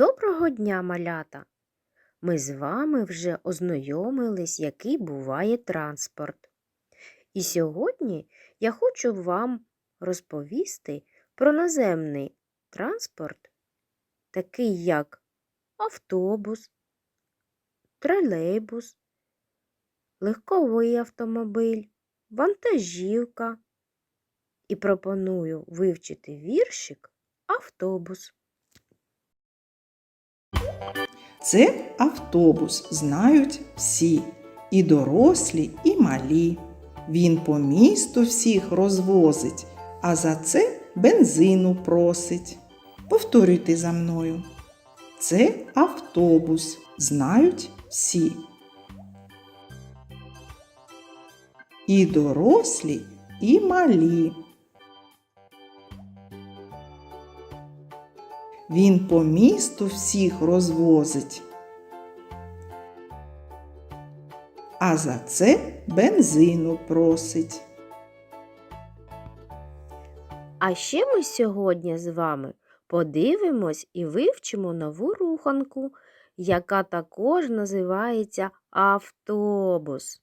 Доброго дня, малята! Ми з вами вже ознайомились, який буває транспорт. І сьогодні я хочу вам розповісти про наземний транспорт, такий як автобус, тролейбус, легковий автомобіль, вантажівка. І пропоную вивчити віршик автобус. Це автобус, знають всі, і дорослі, і малі. Він по місту всіх розвозить, а за це бензину просить. Повторюйте за мною. Це автобус, знають всі. І дорослі, і малі. Він по місту всіх розвозить. А за це бензину просить. А ще ми сьогодні з вами подивимось і вивчимо нову руханку, яка також називається автобус.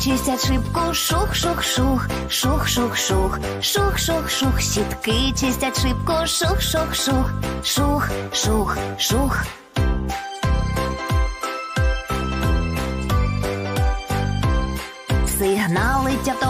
Чистять шибку, шух-шух-шух, шух-шух-шух, шух-шух-шух, сітки чистять шибку, шух-шух-шух, шух-шух-шух. Сигналить автобус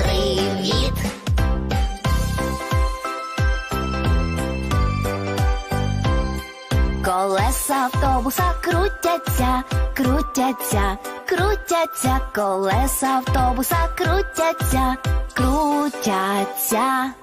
Автобуса крутяться, крутяться, крутяться, колеса автобуса крутяться, крутяться.